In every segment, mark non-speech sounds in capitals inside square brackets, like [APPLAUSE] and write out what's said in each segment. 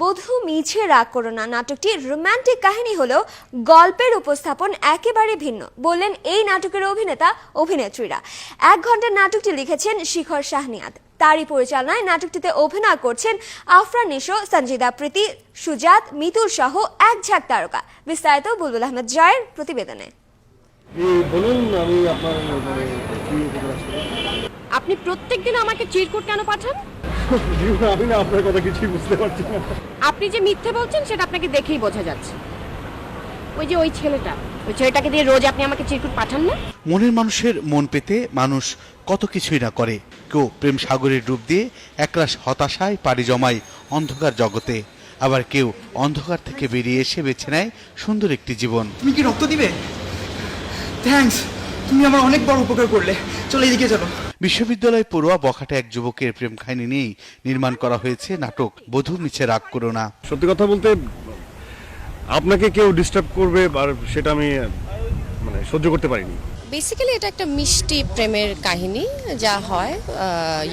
বধূ মিছে রাগ করো না। নাটকটি রোমান্টিক কাহিনী হলেও গল্পের উপস্থাপন একেবারে ভিন্ন। বললেন এই নাটকের অভিনেতা অভিনেত্রীরা। এক ঘণ্টার নাটকটি লিখেছেন শিখর শাহনিয়াদ। তারই পরিচালনায় নাটকটিতে অভিনয় করছেন আফরান নিশো সঞ্জিদা প্রীতি সুজাত মিতুর সহ এক ঝাঁক তারকা। বিস্তারিত বুলবুল আহমেদ জয়ের প্রতিবেদনে। এই বলুন আমি আপনার মানে আপনি প্রত্যেকদিন আমাকে চিরকুট কেন পাঠান? [LAUGHS] আমি না আপনার কথা কিছুই বুঝতে পারছি না। আপনি যে মিথ্যে বলছেন সেটা আপনাকে দেখেই বোঝা যাচ্ছে। ওই যে ওই ছেলেটা ওই ছেলেটাকে দিয়ে রোজ আপনি আমাকে চিরকুট পাঠান না? মনের মানুষের মন পেতে মানুষ কত কিছুই না করে। কেউ প্রেম সাগরের ডুব দিয়ে একরাশ হতাশায় পাড়ি জমায় অন্ধকার জগতে। আবার কেউ অন্ধকার থেকে বেরিয়ে এসে বেছে নেয় সুন্দর একটি জীবন। তুমি কি রক্ত দিবে? থ্যাঙ্কস তুমি আমার অনেক বড় উপকার করলে। চলে এদিকে চলো বিশ্ববিদ্যালয় পড়ুয়া বখাটে এক যুবকের প্রেম কাহিনী নিয়েই নির্মাণ করা হয়েছে নাটক বধূ মিছে রাগ করো না। সত্যি কথা বলতে আপনাকে কেউ ডিস্টার্ব করবে আর সেটা আমি মানে সহ্য করতে পারিনি। বেসিক্যালি এটা একটা মিষ্টি প্রেমের কাহিনী যা হয়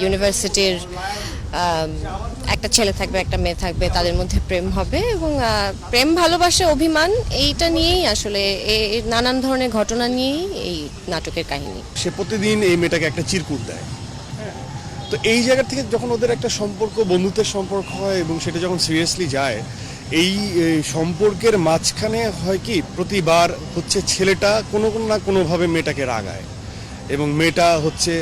ইউনিভার্সিটির একটা ছেলে থাকবে, একটা মেয়ে থাকবে, তাদের মধ্যে প্রেম হবে এবং প্রেম ভালোবাসা, অভিমান, এইটা নিয়েই আসলে নানান ধরনের ঘটনা নিয়েই এই নাটকের কাহিনী সে প্রতিদিন এই মেয়েটাকে একটা চিরকুট দেয়। তো এই জায়গা থেকে যখন ওদের একটা সম্পর্ক, বন্ধুত্বের সম্পর্ক হয় এবং সেটা যখন সিরিয়াসলি যায়, এই সম্পর্কের মাঝখানে হয় কি, প্রতিবার হচ্ছে ছেলেটা কোনো না কোনোভাবে মেয়েটাকে রাগায় এবং মেয়েটা হচ্ছে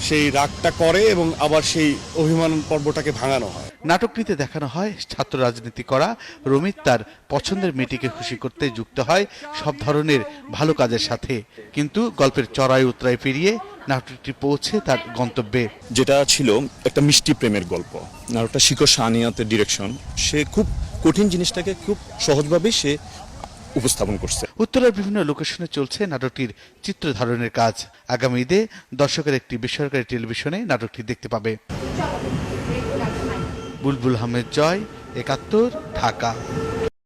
সেই রাগটা করে এবং আবার সেই অভিমান পর্বটাকে ভাঙানো হয়। নাটকটিতে দেখানো হয় ছাত্র রাজনীতি করা রমিত তার পছন্দের মেয়েটিকে খুশি করতে যুক্ত হয় সব ধরনের ভালো কাজের সাথে। কিন্তু গল্পের চড়াই উতরাই পেরিয়ে নাটকটি পৌঁছে তার গন্তব্যে। যেটা ছিল একটা মিষ্টি প্রেমের গল্প। নাটকটা শিখর সানিয়াতের ডিরেকশন সে খুব কঠিন জিনিসটাকে খুব সহজভাবেই সে উপস্থাপন করছে। উত্তরের বিভিন্ন লোকেশনে চলছে নাটকটির চিত্র ধারণের কাজ। আগামী ঈদে দর্শকের একটি বেসরকারি টেলিভিশনে নাটকটি দেখতে পাবে। বুলবুল আহমেদ জয় একাত্তর ঢাকা।